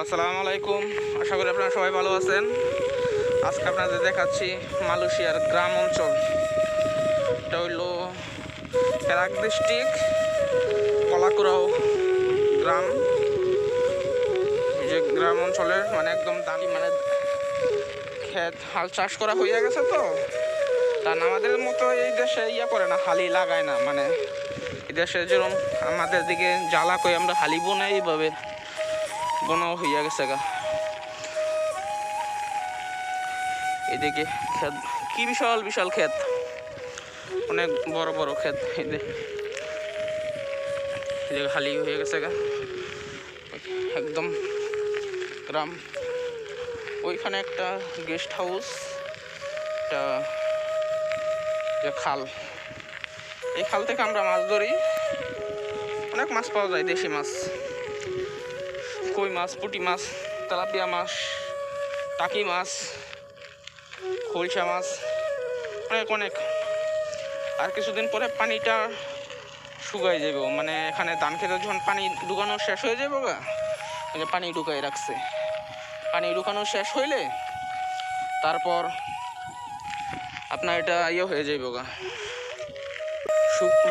আসসালামু আলাইকুম আশা করি আপনারা সবাই ভালো আছেন। আজকে আপনাদের দেখাচ্ছি মালয়েশিয়ার গ্রাম অঞ্চল। এটা হইল পেরাক ডিস্ট্রিক্ট কলাকুড়াও গ্রাম। যে গ্রাম অঞ্চলের মানে একদম দামি মানে ক্ষেত, হাল চাষ করা হয়ে গেছে তো। তা আমাদের মতো এই দেশে ইয়া করে না, হালি লাগায় না। মানে এই দেশে যেরকম আমাদের দিকে জ্বালা কই আমরা হালি বোনাই এইভাবে। বোনাও হইয়া গেছে গা। এদিকে ক্ষেত, কি বিশাল বিশাল ক্ষেত। অনেক বড় বড় ক্ষেত এদিকে। খালি হয়ে গেছে গা। একদম গ্রাম। ওইখানে একটা গেস্ট হাউস একটা খাল। এই খাল থেকে আমরা মাছ ধরি। অনেক মাছ পাওয়া যায়, দেশি মাছ। কই মাছ, পুটি মাছ, তেলাপিয়া মাছ, টাকি মাছ, খলসা মাছ, অনেক অনেক। আর কিছুদিন পরে পানিটা শুকাই যাব মানে এখানে ধান খেতে যখন পানি ঢুকানো শেষ হয়ে যাব গা যে পানি ঢুকাই রাখছে। পানি ঢুকানো শেষ হইলে তারপর আপনার এটা ইয়ে হয়ে যাইব গা।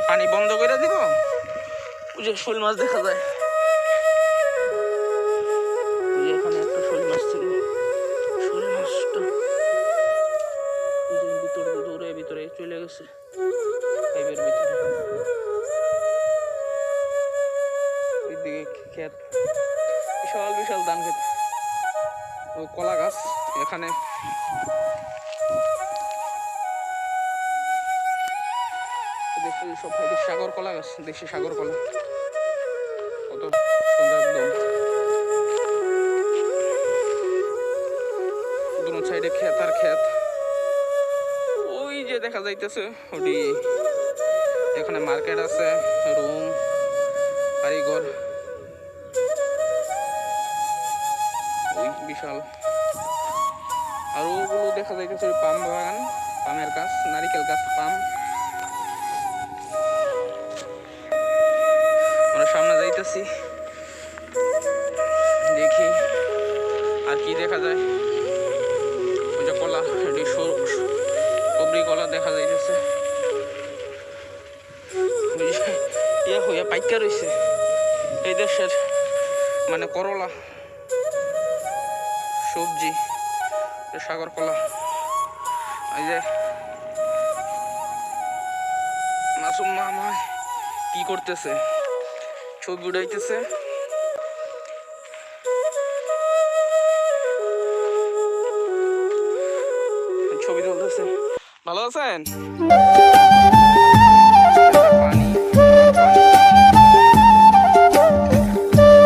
পানি বন্ধ করে দিব। যে শোল মাছ দেখা যায়। ভিতরে চলে গেছে। ওইদিকে ক্ষেত বিশাল বিশাল ধান ক্ষেত ও কলা গাছ এখানে। সব সাগর কলা গাছ, দেশি সাগর কলা। কত সুন্দর একদম। সাইডে ক্ষেত আর ক্ষেত দেখা যাইতেছে, ওটি এখানে মার্কেট আছে, রুম কারিগর বিশাল। আর ওগুলো দেখা যাইতেছে পাম বাগান, পামের গাছ, নারিকেল গাছ, পাম। আমরা সামনে যাইতেছি। দেখি আর কি দেখা যায়। ওই যে কলা কবরি কলা দেখা যাইতেছে। ইয়ে হইয়া পাইকা রয়েছে এই দেশের মানে করলা, সবজি সাগর কলা। এই যে, মাসুম মামা কি করতেছে? ছবি উড়াইতেছে। ভালো আছেন?